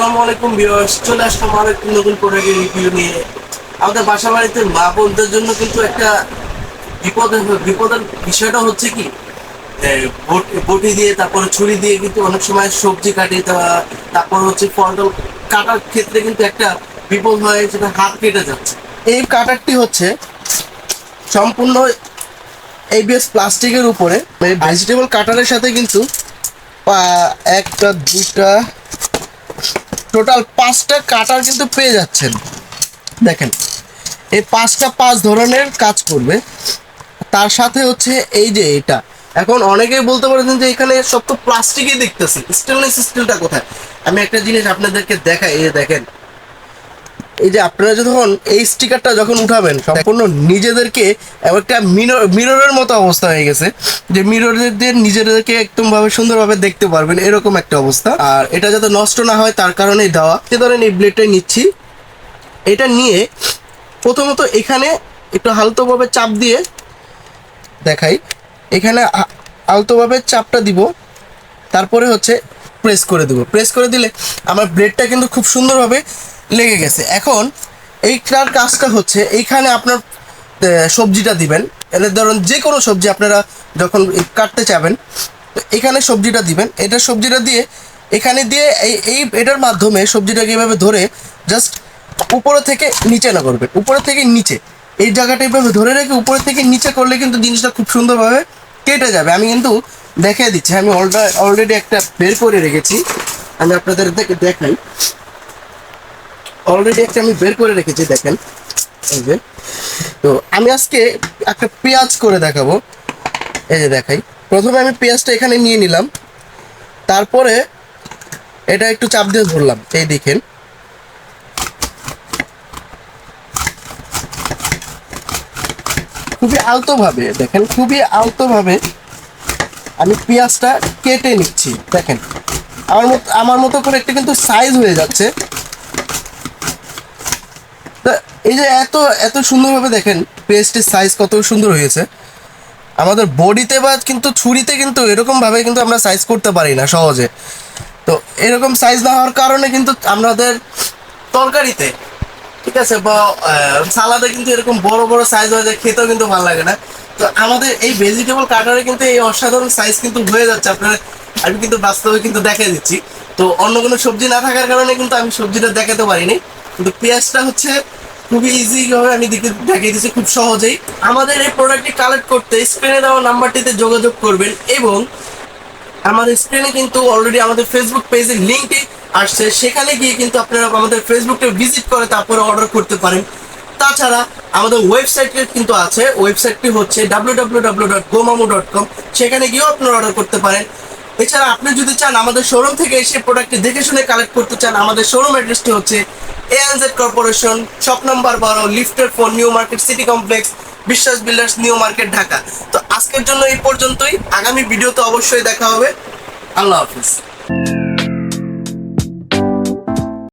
আসসালামু আলাইকুম ভিউয়ার্স, চলে আসলাম আরও একটি নতুন প্রোডাক্টের রিভিউ নিয়ে। আমাদের বাসা বাড়িতে মা বোনদের জন্য কিন্তু একটা বিপদের বিপদের বিষয়টা হচ্ছে কি বটি দিয়ে, তারপরে ছুরি দিয়ে কিন্তু অনেক সময় সবজি কাটিয়ে দেওয়া তারপর হচ্ছে ফল কাটার ক্ষেত্রে কিন্তু একটা বিপদ হয় সেটা হাত কেটে যাচ্ছে। এই কাটারটি হচ্ছে সম্পূর্ণ এবিএস প্লাস্টিকের উপরে ভেজিটেবল কাটারের সাথে কিন্তু একটা দুটা টোটাল পাঁচটা কাটার কিন্তু পেয়ে যাচ্ছেন। দেখেন, এই পাঁচটা পাঁচ ধরনের কাজ করবে। তার সাথে হচ্ছে এই যে এটা। এখন অনেকেই বলতে পারেন যে এখানে সব তো প্লাস্টিকই দেখতেছি। স্টেনলেস স্টিলটা কোথায়? আমি একটা জিনিস আপনাদেরকে দেখাই, এই দেখেন। এই যে আপনারা যখন এই স্টিকারটা যখন উঠাবেন, সম্পূর্ণ নিজেদেরকে একটা মিরর মিররের মতো অবস্থা হয়ে গেছে যে মিররদের নিজেদেরকে একদম ভাবে সুন্দরভাবে দেখতে পারবেন, এরকম একটা অবস্থা। আর এটা যাতে নষ্ট না হয়, তার কারণেই দেওয়া। সে ধরেন এই ব্লেডটা নিচ্ছি। এটা নিয়ে প্রথমত এখানে একটু হালতোভাবে চাপ দিয়ে দেখাই। এখানে আলতোভাবে চাপটা দিব। তারপরে হচ্ছে প্রেস করে দেবো। প্রেস করে দিলে আমার ব্লেডটা কিন্তু খুব সুন্দরভাবে লেগে গেছে। এখন এইটার কাজটা হচ্ছে, এইখানে আপনার সবজিটা দিবেন। এর ধরুন যে কোনো সবজি আপনারা যখন কাটতে চাবেন এখানে সবজিটা দিবেন। এটা সবজিটা দিয়ে, এখানে দিয়ে এই এই এটার মাধ্যমে সবজিটাকে এভাবে ধরে জাস্ট উপরে থেকে নিচে না করবেন। উপরে থেকে নিচে। এই জায়গাটা এভাবে ধরে রেখে উপরে থেকে নিচে করলে কিন্তু জিনিসটা খুব সুন্দরভাবে কেটে যাবে। আমি কিন্তু দেখিয়ে দিচ্ছি। আমি অলরেডি একটা বের করে রেখেছি। আমি আপনাদের দেখাই। অলরেডি একটা আমি বের করে রেখেছি, দেখেন। এই যে। তো আমি আজকে একটা পেঁয়াজ করে দেখাবো। এই যে দেখাই। প্রথমে আমি পেঁয়াজটা এখানে নিয়ে নিলাম। তারপরে এটা একটু চাপ দিয়ে ধরলাম। এই দেখেন। খুবই আলতোভাবে, দেখেন, খুবই আলতোভাবে আমি পেঁয়াজটা কেটে নিচ্ছি, দেখেন। আমার মতো আমার মতো করে একটা কিন্তু সাইজ হয়ে যাচ্ছে। এই যে এত এত সুন্দরভাবে দেখেন পেস্টের সাইজ কত সুন্দর হয়েছে। আমাদের বডিতে বা কিন্তু ছুরিতে কিন্তু এরকমভাবে কিন্তু আমরা সাইজ করতে পারি না সহজে। তো এরকম সাইজ না হওয়ার কারণে কিন্তু আমাদের তরকারিতে, ঠিক আছে, বা সালাদে কিন্তু এরকম বড় বড় সাইজ হয়ে যায়, খেতেও কিন্তু ভালো লাগে না। তো আমাদের এই ভেজিটেবল কাটারে কিন্তু এই অসাধারণ সাইজ কিন্তু হয়ে যাচ্ছে। আপনার, আমি কিন্তু বাস্তবে কিন্তু দেখিয়ে দিচ্ছি। তো অন্য কোনো সবজি না থাকার কারণে কিন্তু আমি সবজিটা দেখাতে পারিনি। কিন্তু পেঁয়াজটা হচ্ছে খুবই ইজি ভাবে আমি দেখে, দেখিয়ে দিচ্ছি খুব সহজেই। আমাদের এই প্রোডাক্টটি কালেক্ট করতে স্ক্রিনে দেওয়া নাম্বারটিতে যোগাযোগ করবেন এবং আমাদের স্ক্রিনে কিন্তু অলরেডি আমাদের ফেসবুক পেজের লিঙ্কটি আসছে। সেখানে গিয়ে কিন্তু আপনারা আমাদের ফেসবুকটা ভিজিট করে তারপরে অর্ডার করতে পারেন। তাছাড়া আমাদের ওয়েবসাইট কিন্তু আছে। ওয়েবসাইটটি হচ্ছে W W dot dot com সেখানে গিয়েও আপনারা অর্ডার করতে পারেন। এছাড়া আপনি যদি চান আমাদের শোরুম থেকে এসে প্রোডাক্টটি দেখে শুনে কালেক্ট করতে চান, আমাদের শোরুম অ্যাড্রেসটি হচ্ছে এএনজেড কর্পোরেশন শপ নাম্বার বারো লিফটের phone New Market City Complex Biswas Builders New Market Dhaka তো আজকের জন্য এই পর্যন্তই। আগামী ভিডিওতে অবশ্যই দেখা হবে। আল্লাহ হাফিজ।